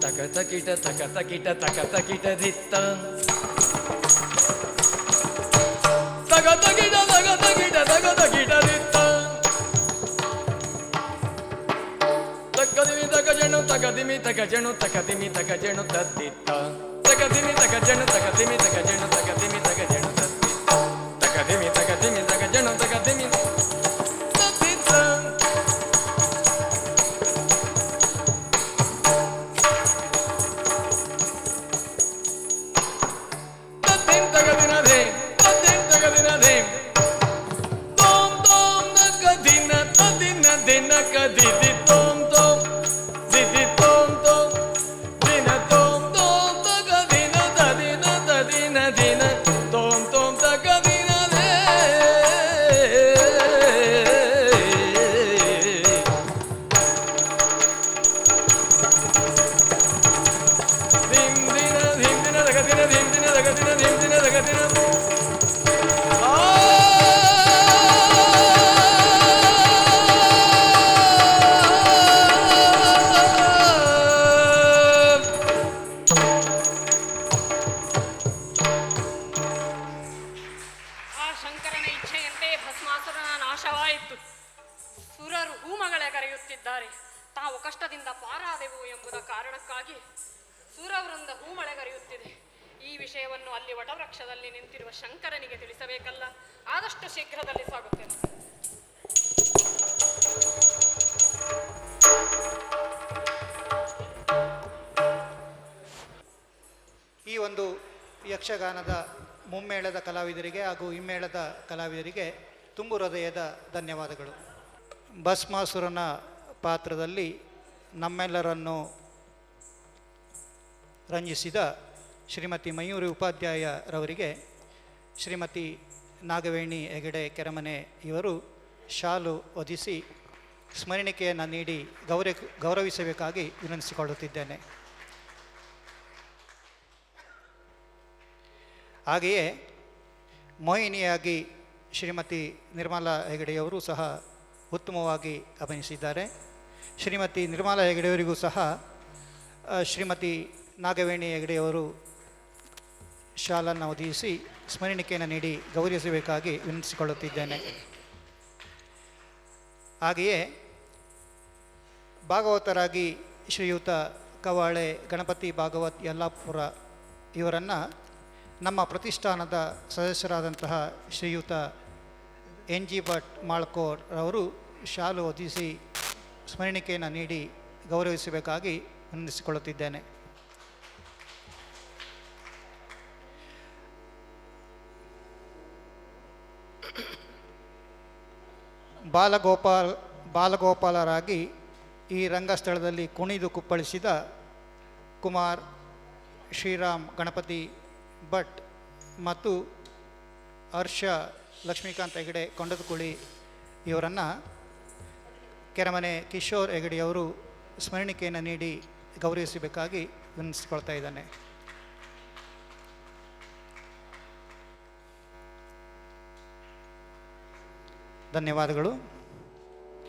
タカタキタタカタキタタカタキタディッタン ತಗದಿಮಿ ತಗ ಜಣು ತಗದಿಮಿ ತಗ ಜಣು ತಗದಿಮಿ ತಗ ಜಣು ತದ್ದಿತ್ತ ತಗದಿಮಿ ತಗ ಜಣು ತಗದಿಮಿ ತಗ ಜಣು ತಗದಿಮಿ ತಗ ಜಣು ತದ್ದಿತ್ತ ತಗದಿಮಿ ತಗದಿಮಿ ತಗ ಜಣು ತಗದಿಮಿ Gracias. ಭಸ್ಮಾಸುರನ ನಾಶವಾಯಿತು. ಸುರರು ಹೂಮಗಳೇ ಕರೆಯುತ್ತಿದ್ದಾರೆ. ತಾವು ಕಷ್ಟದಿಂದ ಪಾರಾದೆವು ಎಂಬುದ ಕಾರಣಕ್ಕಾಗಿ ಸುರವೃಂದ ಹೂಮಳೆ ಕರೆಯುತ್ತಿದೆ. ಈ ವಿಷಯವನ್ನು ಅಲ್ಲಿ ವಟವೃಕ್ಷದಲ್ಲಿ ನಿಂತಿರುವ ಶಂಕರನಿಗೆ ತಿಳಿಸಬೇಕಲ್ಲ. ಆದಷ್ಟು ಶೀಘ್ರದಲ್ಲಿ ಸಾಗುತ್ತೇನೆ ಈ ಒಂದು ಯಕ್ಷಗಾನದ ಮುಮ್ಮೇಳದ ಕಲಾವಿದರಿಗೆ ಹಾಗೂ ಹಿಮ್ಮೇಳದ ಕಲಾವಿದರಿಗೆ ತುಂಬು ಹೃದಯದ ಧನ್ಯವಾದಗಳು. ಭಸ್ಮಾಸುರನ ಪಾತ್ರದಲ್ಲಿ ನಮ್ಮೆಲ್ಲರನ್ನು ರಂಜಿಸಿದ ಶ್ರೀಮತಿ ಮಯೂರಿ ಉಪಾಧ್ಯಾಯರವರಿಗೆ ಶ್ರೀಮತಿ ನಾಗವೇಣಿ ಹೆಗಡೆ ಕೆರಮನೆ ಇವರು ಶಾಲು ಒದಿಸಿ ಸ್ಮರಣಿಕೆಯನ್ನು ನೀಡಿ ಗೌರವ ಗೌರವಿಸಬೇಕಾಗಿ ವಿನಂತಿಸಿಕೊಳ್ಳುತ್ತಿದ್ದೇನೆ. ಹಾಗೆಯೇ ಮೋಹಿನಿಯಾಗಿ ಶ್ರೀಮತಿ ನಿರ್ಮಲಾ ಹೆಗಡೆಯವರು ಸಹ ಉತ್ತಮವಾಗಿ ಅಭಿನಯಿಸಿದ್ದಾರೆ. ಶ್ರೀಮತಿ ನಿರ್ಮಲಾ ಹೆಗಡೆಯವರಿಗೂ ಸಹ ಶ್ರೀಮತಿ ನಾಗವೇಣಿ ಹೆಗಡೆಯವರು ಶಾಲನ್ನು ಒದಗಿಸಿ ಸ್ಮರಣಿಕೆಯನ್ನು ನೀಡಿ ಗೌರವಿಸಬೇಕಾಗಿ ವಿನಂತಿಸಿಕೊಳ್ಳುತ್ತಿದ್ದೇನೆ. ಹಾಗೆಯೇ ಭಾಗವತರಾಗಿ ಶ್ರೀಯುತ ಕವಾಳೆ, ಗಣಪತಿ ಭಾಗವತ್, ಯಲ್ಲಾಪುರ ಇವರನ್ನು ನಮ್ಮ ಪ್ರತಿಷ್ಠಾನದ ಸದಸ್ಯರಾದಂತಹ ಶ್ರೀಯುತ ಎನ್ ಜಿ ಭಟ್ ಮಾಳ್ಕೋರ್ ಅವರು ಶಾಲು ಹೊದಿಸಿ ಸ್ಮರಣಿಕೆಯನ್ನು ನೀಡಿ ಗೌರವಿಸಬೇಕಾಗಿ ವಿನಂತಿಸಿಕೊಳ್ಳುತ್ತಿದ್ದೇನೆ ಬಾಲಗೋಪಾಲ್, ಬಾಲಗೋಪಾಲರಾಗಿ ಈ ರಂಗಸ್ಥಳದಲ್ಲಿ ಕುಣಿದು ಕುಪ್ಪಳಿಸಿದ ಕುಮಾರ್, ಶ್ರೀರಾಮ್, ಗಣಪತಿ ಭಟ್ ಮತ್ತು ಹರ್ಷ ಲಕ್ಷ್ಮೀಕಾಂತ್ ಹೆಗಡೆ ಕೊಂಡದಕುಳಿ ಇವರನ್ನು ಕೆರಮನೆ ಕಿಶೋರ್ ಹೆಗಡೆಯವರು ಸ್ಮರಣಿಕೆಯನ್ನು ನೀಡಿ ಗೌರವಿಸಬೇಕಾಗಿ ವಿನಿಸ್ಕೊಳ್ತಾ ಇದ್ದಾನೆ. ಧನ್ಯವಾದಗಳು.